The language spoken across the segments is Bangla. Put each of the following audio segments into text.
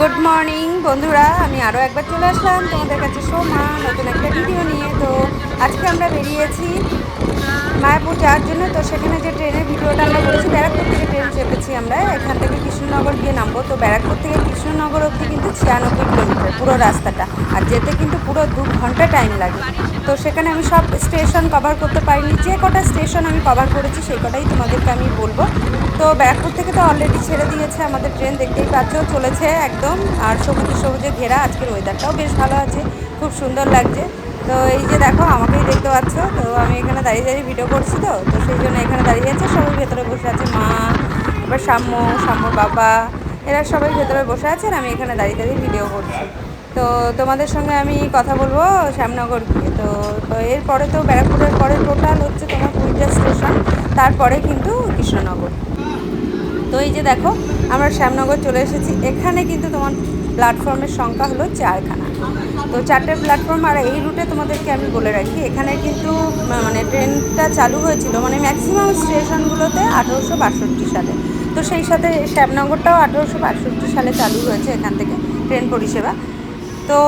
গুড মর্নিং বন্ধুরা। আমি আরও একবার চলে আসলাম তোমাদের কাছে সোমা, নতুন একটা ভিডিও নিয়ে। তো আজকে আমরা বেরিয়েছি মায়াপুর যাওয়ার জন্য, তো সেখানে যে ট্রেনের ভিডিওটা আমরা করেছি, ব্যারাকপুর থেকে ট্রেন চেপেছি আমরা। এখান থেকে কৃষ্ণনগর গিয়ে নামবো। তো ব্যারাকপুর থেকে কৃষ্ণনগর অবধি কিন্তু ছিয়ানব্বই কিলোমিটার পুরো রাস্তাটা। আর যেতে কিন্তু পুরো দু ঘণ্টা টাইম লাগে। তো সেখানে আমি সব স্টেশন কভার করতে পারিনি। যে কটা স্টেশন আমি কভার করেছি, সেই কটাই তোমাদেরকে আমি বলব। তো ব্যারাকপুর থেকে তো অলরেডি ছেড়ে দিয়েছে আমাদের ট্রেন, দেখতেই পাচ্ছ, চলেছে একদম। আর সবুজে সবুজে ঘেরা আজকের ওয়েদারটাও বেশ ভালো আছে। খুব সুন্দর লাগছে। তো এই যে দেখো, আমাকেই দেখতে পাচ্ছ। তো আমি এখানে দাঁড়িয়ে দাঁড়িয়ে ভিডিও করছি তো। তো সেই জন্য এখানে দাঁড়িয়ে আছে সবাই, ভেতরে বসে আছে মা এবার সাম্য সাম্যর বাবা। এরা সবাই ভেতরে বসে আছেন আমি এখানে দাঁড়িয়ে দাঁড়িয়ে ভিডিও করছি। তো তোমাদের সঙ্গে আমি কথা বলব শ্যামনগর গিয়ে। তো তো এরপরে তো ব্যারাকপুরের পরে টোটাল হচ্ছে তোমার কুড়িটা স্টেশন তারপরে কিন্তু কৃষ্ণনগর। তো এই যে দেখো, আমরা শ্যামনগর চলে এসেছি। এখানে কিন্তু তোমার প্ল্যাটফর্মের সংখ্যা হলো চারখানা। তো চারটে প্ল্যাটফর্ম আর এই রুটে তোমাদেরকে আমি বলে রাখি, এখানে কিন্তু মানে ট্রেনটা চালু হয়েছিল মানে ম্যাক্সিমাম স্টেশনগুলোতে আঠেরোশো বাষট্টি সালে। তো সেই সাথে শ্যামনগরটাও আঠেরোশো বাষট্টি সালে চালু হয়েছে এখান থেকে ট্রেন পরিষেবা। তো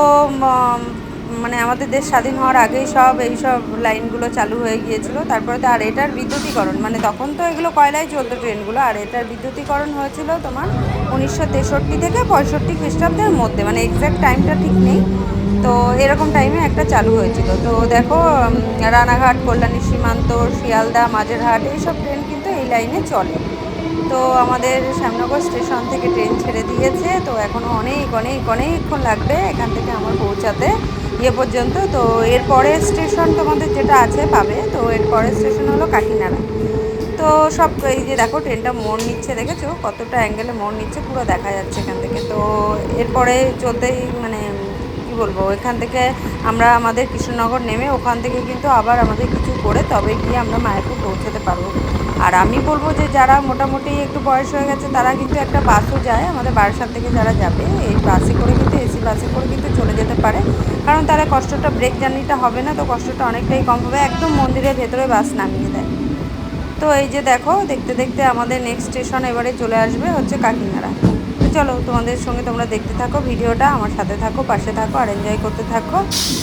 মানে আমাদের দেশ স্বাধীন হওয়ার আগেই সব এই সব লাইনগুলো চালু হয়ে গিয়েছিল। তারপরে তো আর এটার বিদ্যুতীকরণ মানে তখন তো এগুলো কয়লায় চলতো ট্রেনগুলো, আর এটার বিদ্যুতীকরণ হয়েছিল তোমার উনিশশো তেষট্টি থেকে পঁয়ষট্টি খ্রিস্টাব্দের মধ্যে মানে এক্স্যাক্ট টাইমটা ঠিক নেই। তো এরকম টাইমে একটা চালু হয়েছিল। তো দেখো রানাঘাট, কল্যাণী সীমান্ত, শিয়ালদা, মাঝেরহাট, এইসব ট্রেন কিন্তু এই লাইনে চলে। তো আমাদের শ্যামনগর স্টেশন থেকে ট্রেন ছেড়ে দিয়েছে। তো এখনও অনেক অনেক, অনেকক্ষণ লাগবে এখান থেকে আমার পৌঁছাতে ইয়ে পর্যন্ত। তো এর পরের স্টেশন তোমাদের যেটা আছে পাবে, তো এর পরের স্টেশন হলো কাকিনাড়া। তো সব এই যে দেখো ট্রেনটা মোড় নিচ্ছে, দেখেছ? কতটা অ্যাঙ্গেলে মোড় নিচ্ছে, পুরো দেখা যাচ্ছে এখান থেকে। তো এরপরে চলতেই মানে কি বলব এখান থেকে আমরা আমাদের কৃষ্ণনগর নেমে ওখান থেকে কিন্তু আবার আমাদের কিছু করে তবে গিয়ে আমরা মায়াপুর পৌঁছাতে পারব। আর আমি বলব যে যারা মোটামুটি একটু বয়স হয়ে গেছে, তারা কিন্তু একটা বাসও যায় আমাদের বারাসাত থেকে যারা যাবে, এই বাসে করে কিন্তু, এসি বাসে করে কিন্তু চলে যেতে পারে। কারণ তারা কষ্টটা, ব্রেক জার্নিটা হবে না, তো কষ্টটা অনেকটাই কম হবে। একদম মন্দিরের ভেতরে বাস নামিয়ে দেয়। তো এই যে দেখো, দেখতে দেখতে আমাদের নেক্সট স্টেশন এবারে চলে আসবে হচ্ছে কাকিনাড়া তো চলো তোমাদের সঙ্গে তোমরা দেখতে থাকো, ভিডিওটা আমার সাথে থাকো, পাশে থাকো আর এনজয় করতে থাকো।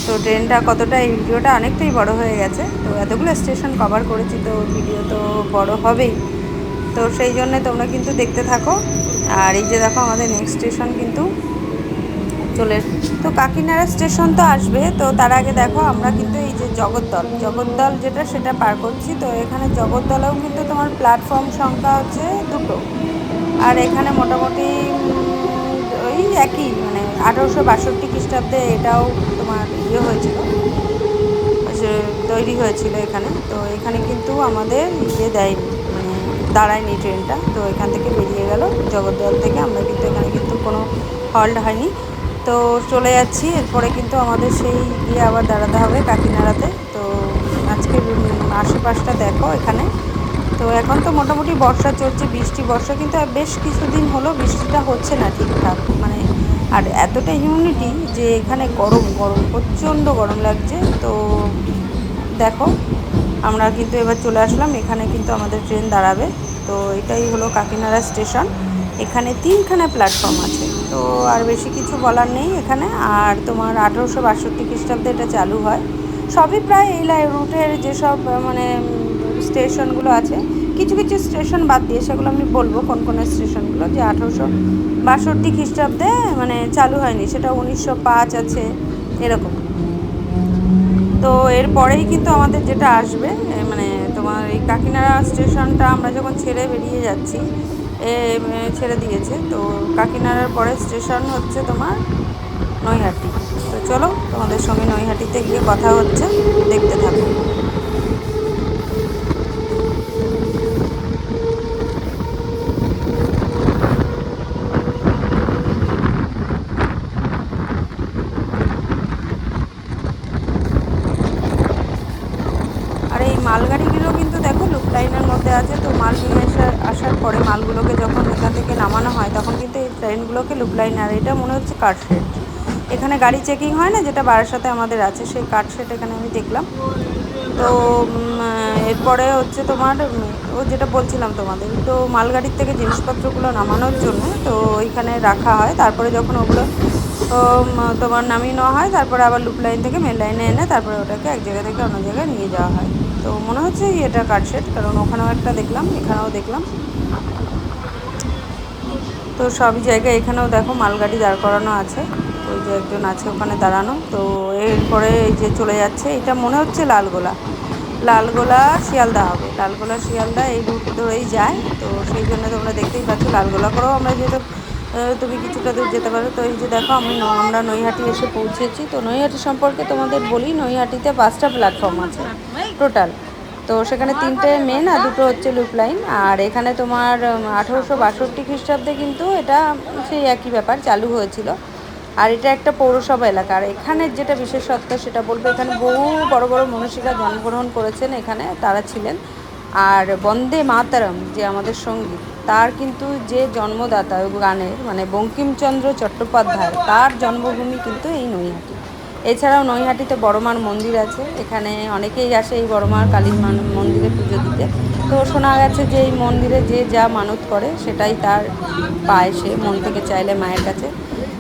তো ট্রেনটা কতটা, এই ভিডিওটা অনেকটাই বড় হয়ে গেছে। তো এতগুলো স্টেশন কভার করেছি, তো ভিডিও তো বড় হবেই। তো সেই জন্য তোমরা কিন্তু দেখতে থাকো। আর এই যে দেখো আমাদের নেক্সট স্টেশন কিন্তু চলে তো কাকিনাড়া স্টেশন তো আসবে। তো তার আগে দেখো আমরা কিন্তু এই যে জগদ্দল জগদ্দল যেটা সেটা পার করছি। তো এখানে জগদ্দলেও কিন্তু তোমার প্ল্যাটফর্ম সংখ্যা হচ্ছে দুটো। আর এখানে মোটামুটি ওই একই মানে আঠারোশো বাষট্টি খ্রিস্টাব্দে এটাও তোমার ইয়ে হয়েছিল তৈরি হয়েছিল এখানে। তো এখানে কিন্তু আমাদের ইয়ে দেয়নি মানে দাঁড়ায়নি ট্রেনটা, তো এখান থেকে বেরিয়ে গেল। জগদ্দল থেকে আমরা কিন্তু এখানে কিন্তু কোনো হল্ট হয়নি। তো চলে যাচ্ছি, এরপরে কিন্তু আমাদের সেই গিয়ে আবার দাঁড়াতে হবে কাকিনাড়াতে। তো আজকের আশেপাশটা দেখো এখানে। তো এখন তো মোটামুটি বর্ষা চলছে, বৃষ্টি, বর্ষা, কিন্তু বেশ কিছুদিন হলো বৃষ্টিটা হচ্ছে না ঠিকঠাক। মানে আর এতটা হিউমিডিটি যে এখানে গরম গরম, প্রচণ্ড গরম লাগছে। তো দেখো, আমরা কিন্তু এবার চলে আসলাম। এখানে কিন্তু আমাদের ট্রেন দাঁড়াবে। তো এটাই হলো কাকিনাড়া স্টেশন। এখানে তিনখানা প্ল্যাটফর্ম আছে। তো আর বেশি কিছু বলার নেই এখানে। আর তোমার আঠেরোশো বাষট্টি খ্রিস্টাব্দে এটা চালু হয়। সবই প্রায় এই লাই রুটের যেসব মানে স্টেশনগুলো আছে। কিছু কিছু স্টেশন বাদ দিয়ে সেগুলো আমি বলব কোন কোন স্টেশনগুলো যে আঠেরোশো বাষট্টি খ্রিস্টাব্দে মানে চালু হয়নি সেটা উনিশশো পাঁচ আছে এরকম। তো এরপরেই কিন্তু আমাদের যেটা আসবে মানে তোমার এই কাকিনাড়া স্টেশনটা আমরা যখন ছেড়ে বেরিয়ে যাচ্ছি এ, ছেড়ে দিয়েছে তো কাকিনাড়ার পরে স্টেশন হচ্ছে তোমার নৈহাটি। তো চলো তোমাদের সঙ্গে নৈহাটিতে গিয়ে কথা হচ্ছে দেখতে থাকো আর এই মালগাড়িগুলো কিন্তু দেখো লুপ লাইনের মধ্যে আছে তো মাল নিয়ে আসার আসার পরে মালগুলোকে যখন এখান থেকে নামানো হয় তখন কিন্তু এই ট্রেনগুলোকে লুপ লাইন আর এটা মনে হচ্ছে কার্ডশেড এখানে গাড়ি চেকিং হয় না, যেটা বারার সাথে আমাদের আছে, সেই কার্ডশেড এখানে আমি দেখলাম। তো এরপরে হচ্ছে তোমার ও যেটা বলছিলাম তোমাদের, তো মালগাড়ির থেকে জিনিসপত্রগুলো নামানোর জন্য, তো ওইখানে রাখা হয়। তারপরে যখন ওগুলো তোমার নামিয়ে নেওয়া হয়, তারপরে আবার লুপ লাইন থেকে মেন লাইনে এনে তারপরে ওটাকে এক জায়গা থেকে অন্য জায়গায় নিয়ে যাওয়া হয়। তো মনে হচ্ছে এটা কাটশেট কারণ ওখানেও একটা দেখলাম, এখানেও দেখলাম। তো সব জায়গায় এখানেও দেখো মালগাড়ি দাঁড় করানো আছে। ওই যে একজন আছে ওখানে দাঁড়ানো। তো এরপরে এই যে চলে যাচ্ছে, এটা মনে হচ্ছে লালগোলা। লালগোলা শিয়ালদা হবে। লালগোলা শিয়ালদা এই রুট ধরেই যায়। তো সেই জন্য তোমরা দেখতেই পাচ্ছ লালগোলা করেও আমরা যেহেতু তুমি কিছুটা দূর যেতে পারো। তো এই যে দেখো আমি আমরা নৈহাটি এসে পৌঁছেছি। তো নৈহাটি সম্পর্কে তোমাদের বলি, নৈহাটিতে পাঁচটা প্ল্যাটফর্ম আছে। টোটাল তো সেখানে তিনটে মেন আর দুটো হচ্ছে লুপ লাইন আর এখানে তোমার আঠেরোশো বাষট্টি খ্রিস্টাব্দে কিন্তু এটা সেই একই ব্যাপার, চালু হয়েছিল। আর এটা একটা পৌরসভা এলাকা। আর এখানের যেটা বিশেষত্ব, সেটা বলব, এখানে বহু বড় বড় মনীষীরা জন্মগ্রহণ করেছেন এখানে, তারা ছিলেন। আর বন্দে মাতারম, যে আমাদের সংগীত তার কিন্তু যে জন্মদাতা গানের মানে বঙ্কিমচন্দ্র চট্টোপাধ্যায়, তার জন্মভূমি কিন্তু এই নৈহাটি। এছাড়াও নৈহাটিতে বড়মার মন্দির আছে। এখানে অনেকেই আসে এই বড়মার কালী মন্দিরে পুজো দিতে। তো শোনা গেছে যে এই মন্দিরে যে যা মানত করে, সেটাই তার পায় সে মন থেকে চাইলে মায়ের কাছে।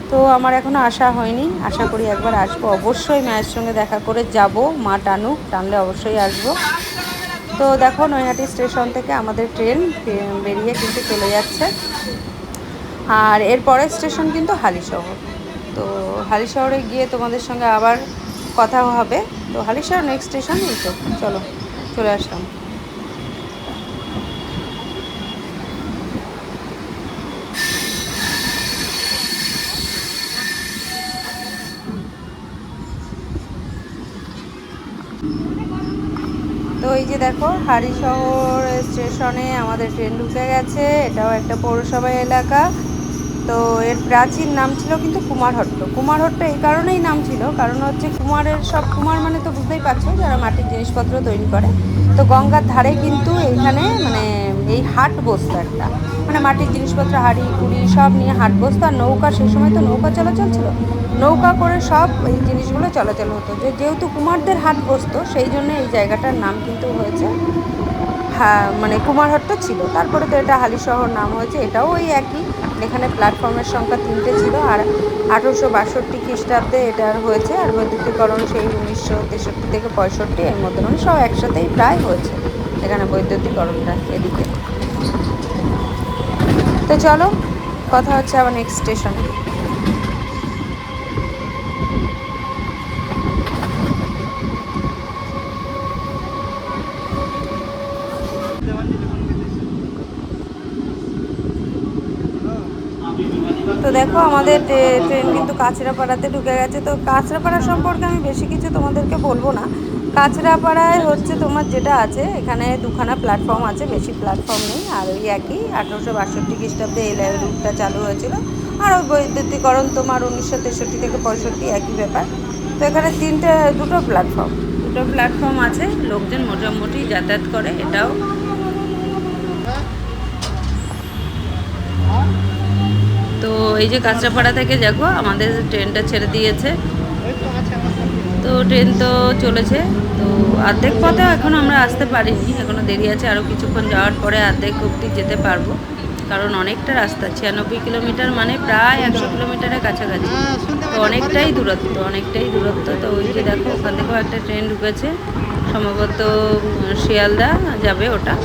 তো আমার এখনও আশা হয়নি। আশা করি একবার আসব। অবশ্যই মায়ের সঙ্গে দেখা করে যাব। মা টানুক, টানলে অবশ্যই আসব। তো দেখো, নৈহাটি স্টেশন থেকে আমাদের ট্রেন বেরিয়ে কিন্তু চলে যাচ্ছে। আর এর পরের স্টেশন কিন্তু হালিশহর। তো হালিশহরে গিয়ে তোমাদের সঙ্গে আবার কথা হবে। তো হালিশহর নেক্সট স্টেশন এই তো, চলো, চলে আসলাম। তো এই যে দেখো হারিশহর স্টেশনে আমাদের ট্রেন ঢুকে গেছে, এটাও একটা পৌরসভা এলাকা। তো এর প্রাচীন নাম ছিল কিন্তু কুমারহট্ট কুমারহট্ট এই কারণেই নাম ছিল, কারণ হচ্ছে কুমারের সব, কুমার মানে তো বুঝতেই পারছ যারা মাটির জিনিসপত্র তৈরি করে। তো গঙ্গার ধারে কিন্তু এইখানে মানে এই হাট বসতো একটা। মানে মাটির জিনিসপত্র, হাড়ি, কুড়ি সব নিয়ে হাট বসতো। আর নৌকা সেই সময় তো নৌকা চলাচল ছিল। নৌকা করে সব এই জিনিসগুলো চলাচল হতো। যে যেহেতু কুমারদের হাট বসতো, সেই জন্য এই জায়গাটার নাম কিন্তু হয়েছে হ্যাঁ মানে কুমারহট্ট ছিল। তারপরে তো এটা হালিশহর নাম হয়েছে, এটাও ওই একই। এখানে প্ল্যাটফর্মের সংখ্যা তিনটে ছিল আর আঠেরোশো বাষট্টি খ্রিস্টাব্দে এটার হয়েছে আর বৈদ্যুতিকরণ সেই উনিশশো তেষট্টি থেকে পঁয়ষট্টি, এর মধ্যে মানে সব একসাথেই প্রায় হয়েছে এখানে বৈদ্যুতিকরণটা এদিকে। তো চলো, কথা হচ্ছে আবার নেক্সট স্টেশনে তো দেখো, আমাদের ট্রে- ট্রেন কিন্তু কাঁচরাপাড়াতে ঢুকে গেছে। তো কাঁচরাপাড়া সম্পর্কে আমি বেশি কিছু তোমাদেরকে বলব না। কাঁচরাপাড়ায় হচ্ছে তোমার যেটা আছে, এখানে দুখানা প্ল্যাটফর্ম আছে, বেশি প্ল্যাটফর্ম নেই, আর ওই একই। আঠেরোশো বাষট্টি খ্রিস্টাব্দে এই রুটটা চালু হয়েছিল। আর ওই বৈদ্যুতিকরণ তোমার উনিশশো তেষট্টি থেকে পঁয়ষট্টি, একই ব্যাপার। তো এখানে তিনটে, দুটো প্ল্যাটফর্ম দুটো প্ল্যাটফর্ম আছে, লোকজন মোটামুটি যাতায়াত করে, এটাও তো এই যে কাঁচরাপাড়া থেকে দেখো, আমাদের ট্রেনটা ছেড়ে দিয়েছে। তো ট্রেন তো চলেছে, তো অর্ধেক পথেও এখনও আমরা আসতে পারিনি এখনও দেরি আছে আরও কিছুক্ষণ যাওয়ার পরে অর্ধেক অবধি যেতে পারব। কারণ অনেকটা রাস্তা, ছিয়ানব্বই কিলোমিটার মানে প্রায় একশো কিলোমিটারের কাছাকাছি। তো অনেকটাই দূরত্ব অনেকটাই দূরত্ব। তো ওই যে দেখো, ওখান থেকেও একটা ট্রেন ঢুকেছে। সম্ভবত শিয়ালদা যাবে ওটা।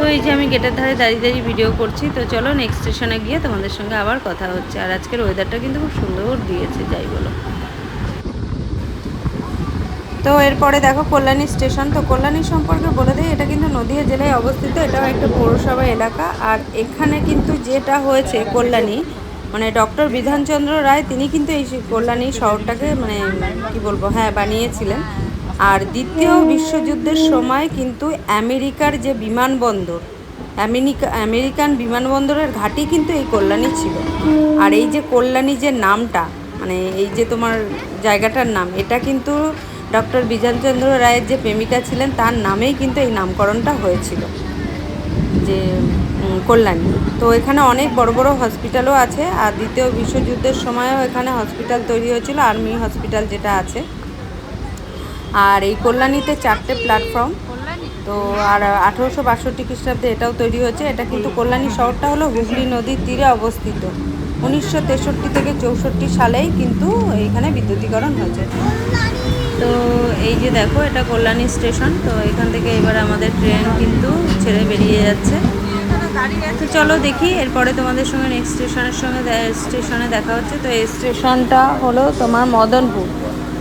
তো এই যে আমি গেটের ধারে দাঁড়িয়ে দাঁড়িয়ে ভিডিও করছি, তো চলো নেক্সট স্টেশনে গিয়ে তোমাদের সঙ্গে আবার কথা হচ্ছে। আর আজকের ওয়েদারটা কিন্তু খুব সুন্দর দিয়েছে, যাই বলো। তো এরপরে দেখো, কল্যাণী স্টেশন তো কল্যাণী সম্পর্কে বলে দিই, এটা কিন্তু নদীয়া জেলায় অবস্থিত, এটাও একটা পৌরসভা এলাকা। আর এখানে কিন্তু যেটা হয়েছে কল্যাণী মানে ডক্টর বিধানচন্দ্র রায়, তিনি কিন্তু এই কল্যাণী শহরটাকে মানে কি বলব হ্যাঁ বানিয়েছিলেন। আর দ্বিতীয় বিশ্বযুদ্ধের সময় কিন্তু আমেরিকার যে বিমানবন্দর, আমেরিকা, আমেরিকান বিমানবন্দরের ঘাঁটি কিন্তু এই কল্যাণী ছিল। আর এই যে কল্যাণী যে নামটা মানে এই যে তোমার জায়গাটার নাম, এটা কিন্তু ডক্টর বিধানচন্দ্র রায়ের যে প্রেমিকা ছিলেন, তার নামেই কিন্তু এই নামকরণটা হয়েছিল যে কল্যাণী। তো এখানে অনেক বড় বড় হসপিটালও আছে, আর দ্বিতীয় বিশ্বযুদ্ধের সময়ও এখানে হসপিটাল তৈরি হয়েছিল, আর্মি হসপিটাল যেটা আছে। আর এই কল্যাণীতে চারটে প্ল্যাটফর্ম তো আর আঠেরোশো বাষট্টি খ্রিস্টাব্দে এটাও তৈরি হয়েছে। এটা কিন্তু কল্যাণী শহরটা হলো হুগলি নদীর তীরে অবস্থিত। উনিশশো তেষট্টি থেকে চৌষট্টি সালেই কিন্তু এইখানে বিদ্যুতীকরণ হয়েছে। তো এই যে দেখো এটা কল্যাণী স্টেশন। তো এখান থেকে এবার আমাদের ট্রেন কিন্তু ছেড়ে বেরিয়ে যাচ্ছে। তো চলো দেখি এরপরে তোমাদের সঙ্গে নেক্সট স্টেশনের সঙ্গে স্টেশনে দেখা হচ্ছে। তো এই স্টেশনটা হলো তোমার মদনপুর।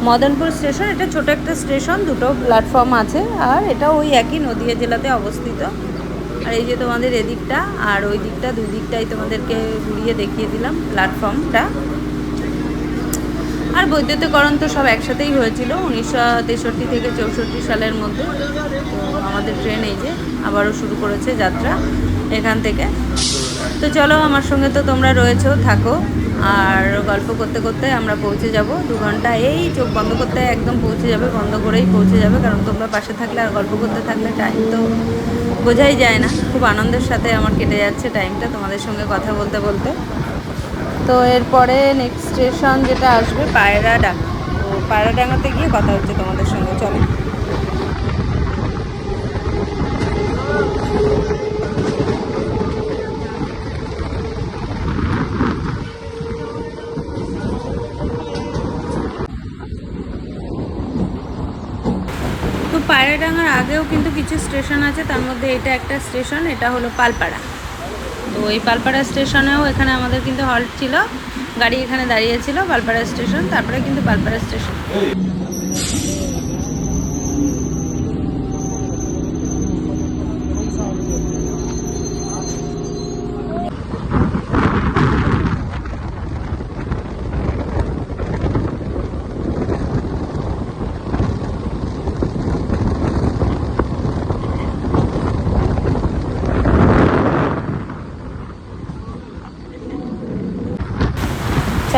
মদনপুর স্টেশন, এটা ছোট একটা স্টেশন, দুটো প্ল্যাটফর্ম আছে, আর এটা ওই একই নদীয়া জেলাতে অবস্থিত। আর এই যে তোমাদের এদিকটা, আর ওই দিকটা, দুই দিকটাই তোমাদেরকে ঘুরিয়ে দেখিয়ে দিলাম প্ল্যাটফর্মটা আর বৈদ্যুতিকরণ তো সব একসাথেই হয়েছিল, উনিশশো তেষট্টি থেকে চৌষট্টি সালের মধ্যে। তো আমাদের ট্রেন এই যে আবারও শুরু করেছে যাত্রা এখান থেকে। তো চলো, আমার সঙ্গে তো তোমরা রয়েছো, থাকো। আর গল্প করতে করতে আমরা পৌঁছে যাব। দু ঘণ্টা এই চোখ বন্ধ করতে একদম পৌঁছে যাবে, বন্ধ করেই পৌঁছে যাবে, কারণ তোমরা পাশে থাকলে আর গল্প করতে থাকলে টাইম তো বোঝাই যায় না। খুব আনন্দের সাথে আমার কেটে যাচ্ছে টাইমটা তোমাদের সঙ্গে কথা বলতে বলতে। তো এরপরে নেক্সট স্টেশন যেটা আসবে, পায়রাডাঙ্গা। তো পায়রাডাঙ্গাতে গিয়ে কথা হচ্ছে তোমাদের সঙ্গে, চলো তো পায়রাডাঙ্গার আগেও কিন্তু কিছু স্টেশন আছে, তার মধ্যে এটা একটা স্টেশন, এটা হলো পালপাড়া। তো এই পালপাড়া স্টেশনেও এখানে আমাদের কিন্তু হল্ট ছিল, গাড়ি এখানে দাঁড়িয়েছিল পালপাড়া স্টেশন, তারপরে কিন্তু পালপাড়া স্টেশন।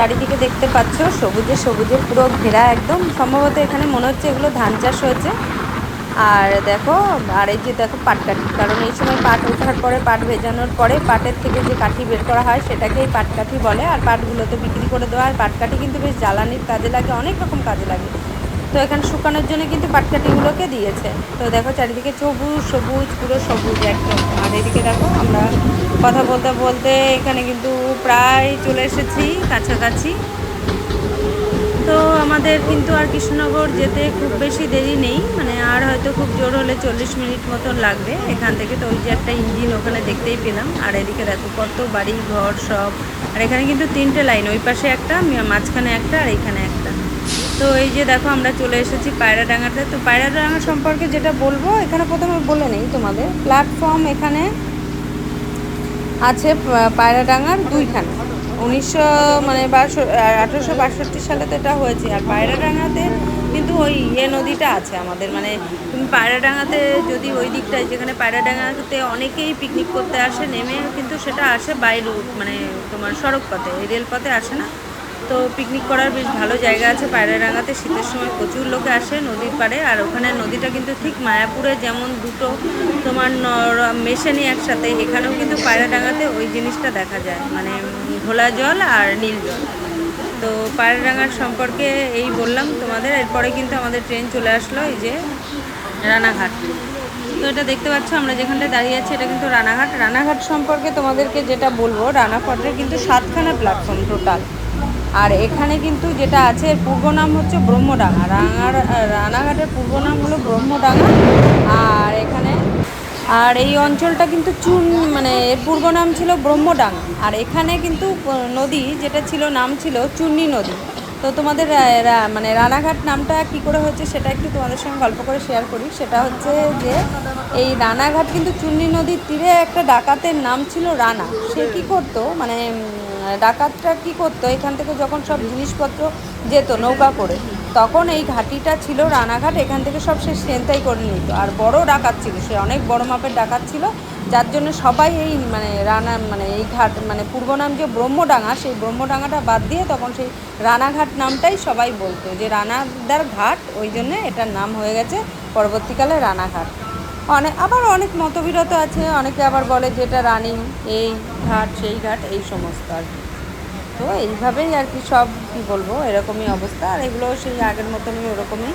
চারিদিকে দেখতে পাচ্ছ, সবুজে সবুজে পুরো ঘেরা একদম। সম্ভবত এখানে মনে হচ্ছে এগুলো ধান চাষ হয়েছে। আর দেখো, আর এই যে দেখো পাটকাঠি, কারণ এই সময় পাট ওঠার পরে, পাট ভেজানোর পরে, পাটের থেকে যে কাঠি বের করা হয় সেটাকেই পাটকাঠি বলে। আর পাটগুলো তো বিক্রি করে দেওয়া হয়। পাটকাঠি কিন্তু বেশ জ্বালানির কাজে লাগে, অনেক রকম কাজে লাগে। তো এখানে শুকানোর জন্য কিন্তু পাটকাঠিগুলোকে দিয়েছে। তো দেখো চারিদিকে সবুজ সবুজ, পুরো সবুজ একদম। আর এদিকে দেখো আমরা কথা বলতে বলতে এখানে কিন্তু প্রায় চলে এসেছি কাছাকাছি। তো আমাদের কিন্তু আর কৃষ্ণনগর যেতে খুব বেশি দেরি নেই। মানে আর হয়তো খুব জোর হলে চল্লিশ মিনিট মতন লাগবে এখান থেকে। তো ওই যে একটা ইঞ্জিন ওখানে দেখতেই পেলাম। আর এদিকে দেখো কত বাড়ি, ঘর সব। আর এখানে কিন্তু তিনটে লাইন, ওই পাশে একটা, মাঝখানে একটা, আর এখানে একটা। তো এই যে দেখো, আমরা চলে এসেছি পায়রাডাঙ্গাতে। তো পায়রাডাঙ্গা সম্পর্কে যেটা বলব, এখানে প্রথমে বলে নেই তোমাদের। প্ল্যাটফর্ম এখানে আছে পায়রাডাঙ্গার দুইখানা। উনিশশো মানে বারোশো আঠেরোশো বাষট্টি সালে তো এটা হয়েছে। আর পায়রাডাঙ্গাতে কিন্তু ওই ইয়ে নদীটা আছে আমাদের। মানে তুমি পায়রাডাঙ্গাতে যদি ওই দিকটায়, যেখানে পায়রাডাঙ্গাতে অনেকেই পিকনিক করতে আসে, নেমে কিন্তু সেটা আসে বাই রুট মানে তোমার সড়ক পথে রেলপথে আসে না। তো পিকনিক করার বেশ ভালো জায়গা আছে পায়রাডাঙ্গাতে শীতের সময় প্রচুর লোকে আসে নদীর পাড়ে। আর ওখানে নদীটা কিন্তু ঠিক মায়াপুরে যেমন দুটো তোমার মেশানি একসাথে, এখানেও কিন্তু পায়রাডাঙ্গাতে ওই জিনিসটা দেখা যায়। মানে ঘোলা জল আর নীল জল। তো পায়রাডাঙ্গার সম্পর্কে এই বললাম তোমাদের। এরপরে কিন্তু আমাদের ট্রেন চলে আসলো এই যে রানাঘাট। তো এটা দেখতে পাচ্ছ, আমরা যেখানটায় দাঁড়িয়ে আছি এটা কিন্তু রানাঘাট। রানাঘাট সম্পর্কে তোমাদেরকে যেটা বলব, রানাঘাটের কিন্তু সাতখানা প্ল্যাটফর্ম টোটাল আর এখানে কিন্তু যেটা আছে, এর পূর্ব নাম হচ্ছে ব্রহ্মডাঙ্গা। রাঙার, রানাঘাটের পূর্ব নাম হলো ব্রহ্মডাঙ্গা। আর এখানে, আর এই অঞ্চলটা কিন্তু চুন মানে এর পূর্ব নাম ছিল ব্রহ্মডাঙ্গা। আর এখানে কিন্তু, নদী যেটা ছিল, নাম ছিল চুন্নি নদী। তো তোমাদের মানে রানাঘাট নামটা কি করে হচ্ছে সেটা একটু তোমাদের সঙ্গে গল্প করে শেয়ার করি। সেটা হচ্ছে যে, এই রানাঘাট কিন্তু চুন্নি নদীর তীরে একটা ডাকাতের নাম ছিল রানা। সে কি করতো মানে ডাকাতটা কি করতো, এখান থেকে যখন সব জিনিসপত্র যেত নৌকা করে তখন এই ঘাটিটা ছিল রানাঘাট, এখান থেকে সব সে সেন্তাই করে নিত। আর বড় ডাকাত ছিল, সে অনেক বড় মাপের ডাকাত ছিল, যার জন্য সবাই এই মানে রানা মানে এই ঘাট মানে পূর্ব নাম যে ব্রহ্মডাঙ্গা, সেই ব্রহ্মডাঙ্গাটা বাদ দিয়ে তখন সেই রানাঘাট নামটাই সবাই বলতো, যে রানাদার ঘাট, ওই জন্য এটার নাম হয়ে গেছে পরবর্তীকালে রানাঘাট। অনেক আবার অনেক মতবিরত আছে, অনেকে আবার বলে যে এটা রানিং, এই ঘাট, সেই ঘাট, এই সমস্ত আর কি। তো এইভাবেই আর কি সব, কী বলব, এরকমই অবস্থা। আর এগুলো সেই আগের মতনই ওরকমই।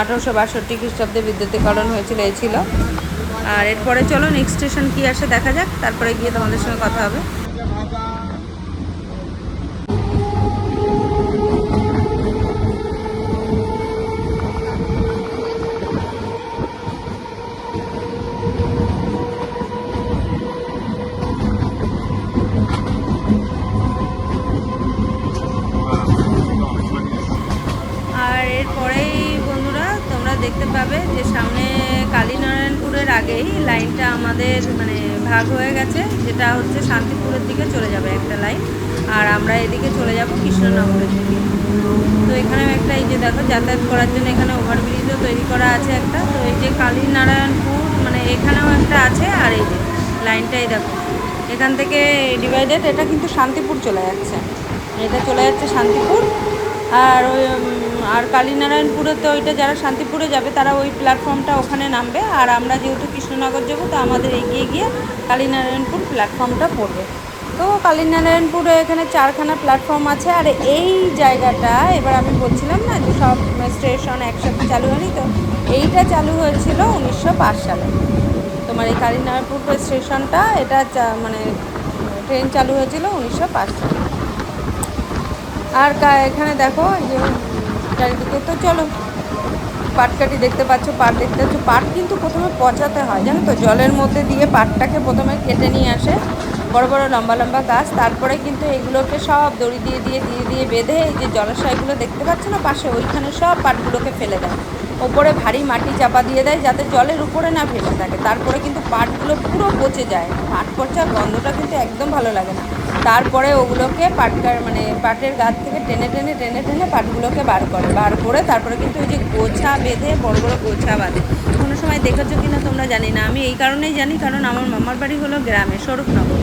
আঠারোশো বাষট্টি খ্রিস্টাব্দে বিদ্যুতীকরণ হয়েছিল, এই ছিল। আর এরপরে চলো নেক্সট স্টেশন কী আসে দেখা যাক, তারপরে গিয়ে তোমাদের সঙ্গে কথা হবে আর এরপরেই বন্ধুরা তোমরা দেখতে পাবে যে সামনে কালীনারায়ণপুরের আগেই লাইনটা আমাদের মানে ভাগ হয়ে গেছে যেটা হচ্ছে শান্তিপুরের দিকে চলে যাবে একটা লাইন আর আমরা এদিকে চলে যাব কৃষ্ণনগরের দিকে তো এখানে একটা এই যে দেখো যাতায়াত করার জন্য এখানে ওভারব্রিজও তৈরি করা আছে একটা। তো এই যে কালীনারায়ণপুর মানে এখানেও একটা আছে, আর এই যে লাইনটাই দেখো। এখান থেকে ডিভাইডেড এটা কিন্তু শান্তিপুর চলে যাচ্ছে। এটা চলে যাচ্ছে শান্তিপুর। আর ওই আর কালীনারায়ণপুরে তো ওইটা যারা শান্তিপুরে যাবে, তারা ওই প্ল্যাটফর্মটা ওখানে নামবে। আর আমরা যেহেতু কৃষ্ণনগর যাব, তো আমাদের এগিয়ে গিয়ে কালীনারায়ণপুর প্ল্যাটফর্মটা পড়বে। তো কালীনারায়ণপুরে এখানে চারখানা প্ল্যাটফর্ম আছে। আর এই জায়গাটা, এবার আমি বলছিলাম না যে সব স্টেশন একসাথে চালু হয়নি, তো এইটা চালু হয়েছিল উনিশশো পাঁচ সালে। তোমার এই কালীনারায়ণপুর স্টেশনটা এটা মানে ট্রেন চালু হয়েছিল উনিশশো পাঁচ সালে। আর এখানে দেখো যে চারিদিকে তো চলো, পাটকাঠি দেখতে পাচ্ছ, পাট দেখতে পাচ্ছ, পাট কিন্তু প্রথমে পচাতে হয়, জানো তো? জলের মধ্যে দিয়ে পাটটাকে প্রথমে কেটে নিয়ে আসে। বড় বড় লম্বা লম্বা গাছ, তারপরে কিন্তু এগুলোকে সব দড়ি দিয়ে দিয়ে দিয়ে দিয়ে বেঁধে এই যে জলাশয়গুলো দেখতে পাচ্ছ না, পাশে ওইখানে সব পাটগুলোকে ফেলে দেয়। ওপরে ভারী মাটি চাপা দিয়ে দেয় যাতে জলের উপরে না ভেসে থাকে। তারপরে কিন্তু পাটগুলো পুরো পচে যায়। পাট পচার গন্ধটা কিন্তু একদম ভালো লাগে না। তারপরে ওগুলোকে পাটকার মানে পাটের গাছ থেকে টেনে টেনে টেনে টেনে পাটগুলোকে বার করে। বার করে তারপরে কিন্তু ওই যে গোছা বেঁধে বড় বড় গোছা বাঁধে। কোনো সময় দেখেছ কিনা তোমরা জানি না। আমি এই কারণেই জানি, কারণ আমার মামার বাড়ি হলো গ্রামে, স্বরূপনগর।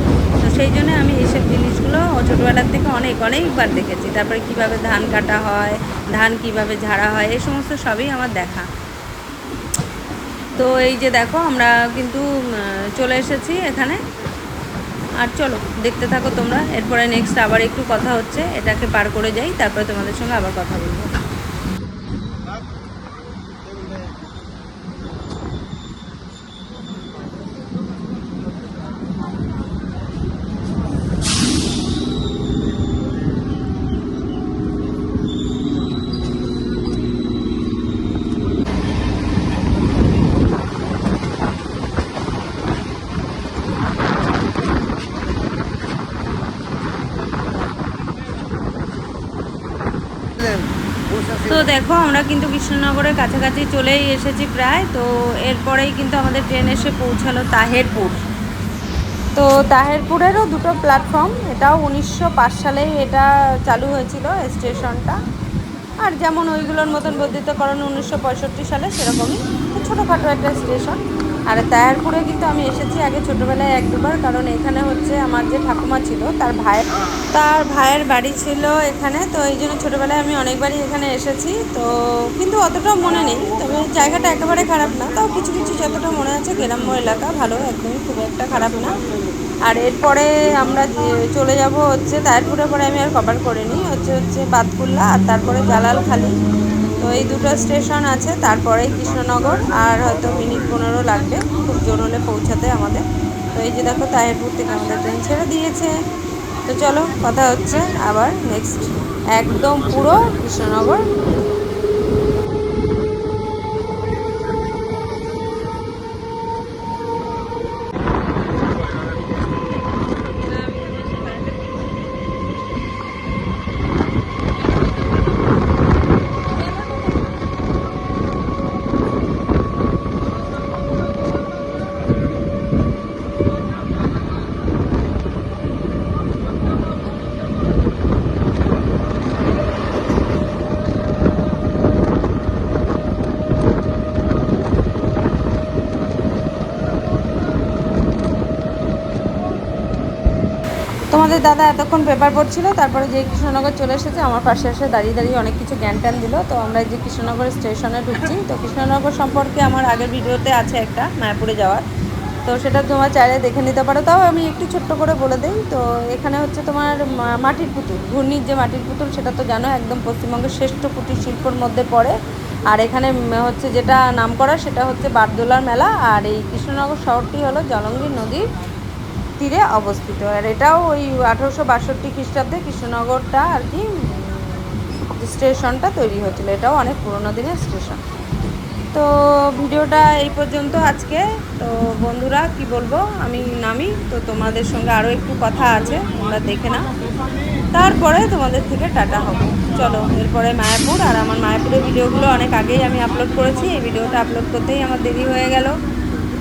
সেই জন্য আমি এইসব জিনিসগুলো ছোটোবেলার থেকে অনেক, অনেকবার দেখেছি। তারপরে কীভাবে ধান কাটা হয়, ধান কীভাবে ঝাড়া হয়, এই সমস্ত সবই আমার দেখা। তো এই যে দেখো, আমরা কিন্তু চলে এসেছি এখানে। আর চলো, দেখতে থাকো তোমরা। এরপরে নেক্সট আবার একটু কথা হচ্ছে। এটাকে পার করে যাই, তারপরে তোমাদের সঙ্গে আবার কথা বলব। তো দেখো, আমরা কিন্তু কৃষ্ণনগরের কাছাকাছি চলেই এসেছি প্রায়। তো এরপরেই কিন্তু আমাদের ট্রেন এসে পৌঁছালো তাহেরপুর। তো তাহেরপুরেরও দুটো প্ল্যাটফর্ম এটাও উনিশশো সালেই এটা চালু হয়েছিল স্টেশনটা। আর যেমন ওইগুলোর মতন বর্ধিতকরণ উনিশশো সালে, সেরকমই। তো ছোটোখাটো একটা স্টেশন। আর তাহেরপুরে কিন্তু আমি এসেছি আগে ছোটোবেলায় এক দুবার, কারণ এখানে হচ্ছে আমার যে ঠাকুমা ছিল, তার ভাইয়ের তার ভাইয়ের বাড়ি ছিল এখানে, তো এই জন্য ছোটোবেলায় আমি অনেকবারই এখানে এসেছি। তো কিন্তু অতটাও মনে নেই, তবে জায়গাটা একেবারে খারাপ না। তাও কিছু কিছু যতটা মনে আছে গ্রাম্য এলাকা ভালো, একদমই খুব একটা খারাপ না। আর এরপরে আমরা চলে যাব হচ্ছে তারপরে, পরে আমি আর কভার করিনি। হচ্ছে হচ্ছে বাতকুল্লা আর তারপরে জালালখালি। তো এই দুটো স্টেশন আছে, তারপরে কৃষ্ণনগর আর হয়তো মিনিট পনেরো লাগবে। খুব জোর হলে পৌঁছাতে আমাদের। তো এই যে দেখো তাহেরপুর থেকে আমাদের ট্রেন ছেড়ে দিয়েছে। তো চলো কথা হচ্ছে আবার নেক্সট একদম পুরো কৃষ্ণনগর তোমাদের দাদা এতক্ষণ পেপার পড়ছিল, তারপরে যে কৃষ্ণনগর চলে এসেছে, আমার পাশে এসে দাঁড়িয়ে দাঁড়িয়ে অনেক কিছু জ্ঞান ট্যান দিল। তো আমরা যে কৃষ্ণনগর স্টেশনে ঢুকছি, তো কৃষ্ণনগর সম্পর্কে আমার আগের ভিডিওতে আছে একটা, মায়াপুরে যাওয়ার। তো সেটা তোমার চাইলে দেখে নিতে পারো। তাও আমি একটু ছোট্ট করে বলে দিই, তো এখানে হচ্ছে তোমার মাটির পুতুল, ঘূর্ণির যে মাটির পুতুল, সেটা তো জানো, একদম পশ্চিমবঙ্গের শ্রেষ্ঠ কুটির শিল্পর মধ্যে পড়ে। আর এখানে হচ্ছে যেটা নাম করা সেটা হচ্ছে বারদোলার মেলা। আর এই কৃষ্ণনগর শহরটি হলো জলঙ্গির নদীর তীরে অবস্থিত। আর এটাও ওই আঠারোশো বাষট্টি খ্রিস্টাব্দে কৃষ্ণনগরটা আর কি স্টেশনটা তৈরি হয়েছিল। এটাও অনেক পুরোনো দিনের স্টেশন। তো ভিডিওটা এই পর্যন্ত আজকে। তো বন্ধুরা, কি বলব? আমি নামি, তো তোমাদের সঙ্গে আরও একটু কথা আছে, তোমরা দেখে না তারপরে তোমাদের থেকে টাটা হব। চলো, এরপরে মায়াপুর। আর আমার মায়াপুরের ভিডিওগুলো অনেক আগেই আমি আপলোড করেছি। এই ভিডিওটা আপলোড করতেই আমার দেরি হয়ে গেল।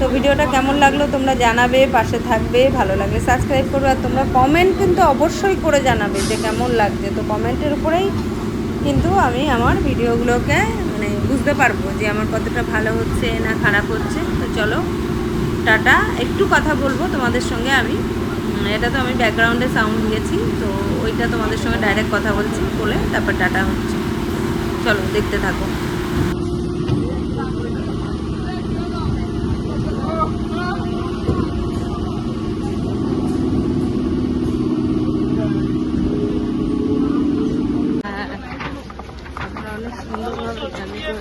তো ভিডিওটা কেমন লাগল তোমরা জানাবে, পাশে থাকবে, ভালো লাগলে সাবস্ক্রাইব করবে আর তোমরা কমেন্ট কিন্তু অবশ্যই করে জানাবে যে কেমন লাগছে। তো কমেন্টের উপরেই কিন্তু আমি আমার ভিডিওগুলোকে মানে বুঝতে পারব যে আমার কতটা ভালো হচ্ছে না খারাপ হচ্ছে। তো চলো, টাটা। একটু কথা বলব তোমাদের সঙ্গে আমি। এটা তো আমি ব্যাকগ্রাউন্ডে সাউন্ড দিয়েছি, তো ওইটা তোমাদের সঙ্গে ডাইরেক্ট কথা বলছি, বলে তারপর টাটা হচ্ছে। চলো, দেখতে থাকো হ্যাঁ আমরা অনেক সুন্দরভাবে জানি তো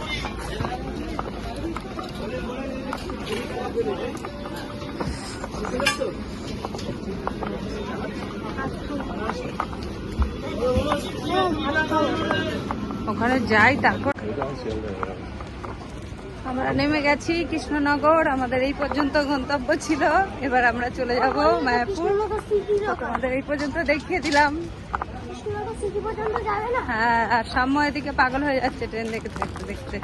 ওখানে যাই, তারপর আমরা নেমে গেছি কৃষ্ণনগর, আমাদের এই পর্যন্ত গন্তব্য ছিল। এবার আমরা চলে যাব মায়াপুর। তো তোমাদের এই পর্যন্ত দেখিয়ে দিলাম। হ্যাঁ আর সাম্য এদিকে পাগল হয়ে যাচ্ছে, ট্রেন দেখতে দেখতে দেখতে।